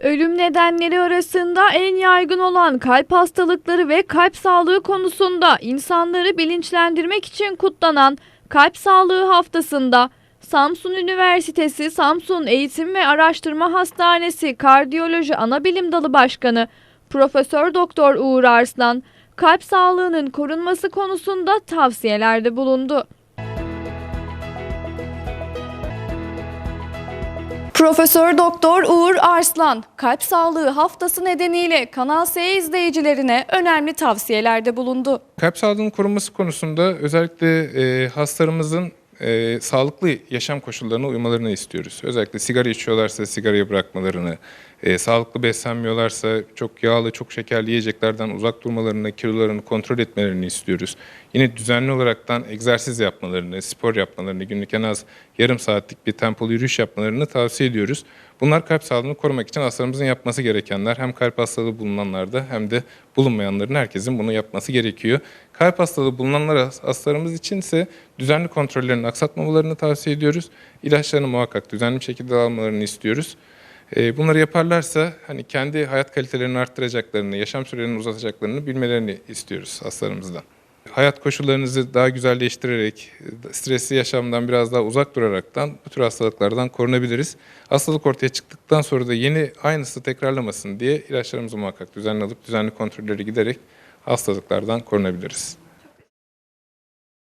Ölüm nedenleri arasında en yaygın olan kalp hastalıkları ve kalp sağlığı konusunda insanları bilinçlendirmek için kutlanan Kalp Sağlığı Haftası'nda Samsun Üniversitesi Samsun Eğitim ve Araştırma Hastanesi Kardiyoloji Anabilim Dalı Başkanı Profesör Doktor Uğur Arslan kalp sağlığının korunması konusunda tavsiyelerde bulundu. Profesör Doktor Uğur Arslan, Kalp Sağlığı Haftası nedeniyle Kanal S izleyicilerine önemli tavsiyelerde bulundu. Kalp sağlığının korunması konusunda özellikle e, hastalarımızın e, sağlıklı yaşam koşullarına uymalarını istiyoruz. Özellikle sigara içiyorlarsa sigarayı bırakmalarını, e, sağlıklı beslenmiyorlarsa çok yağlı, çok şekerli yiyeceklerden uzak durmalarını, kilolarını kontrol etmelerini istiyoruz. Yine düzenli olaraktan egzersiz yapmalarını, spor yapmalarını, günlük en az yarım saatlik bir tempolu yürüyüş yapmalarını tavsiye ediyoruz. Bunlar kalp sağlığını korumak için hastalarımızın yapması gerekenler. Hem kalp hastalığı bulunanlarda hem de bulunmayanların herkesin bunu yapması gerekiyor. Kalp hastalığı bulunanlar hastalarımız için ise düzenli kontrollerini aksatmamalarını tavsiye ediyoruz. İlaçlarını muhakkak düzenli bir şekilde almalarını istiyoruz. Ee, Bunları yaparlarsa hani kendi hayat kalitelerini arttıracaklarını, yaşam sürelerini uzatacaklarını bilmelerini istiyoruz hastalarımızdan. Hayat koşullarınızı daha güzelleştirerek, stresli yaşamdan biraz daha uzak duraraktan bu tür hastalıklardan korunabiliriz. Hastalık ortaya çıktıktan sonra da yeni aynısı tekrarlamasın diye ilaçlarımızı muhakkak düzenli alıp düzenli kontrolleri giderek hastalıklardan korunabiliriz.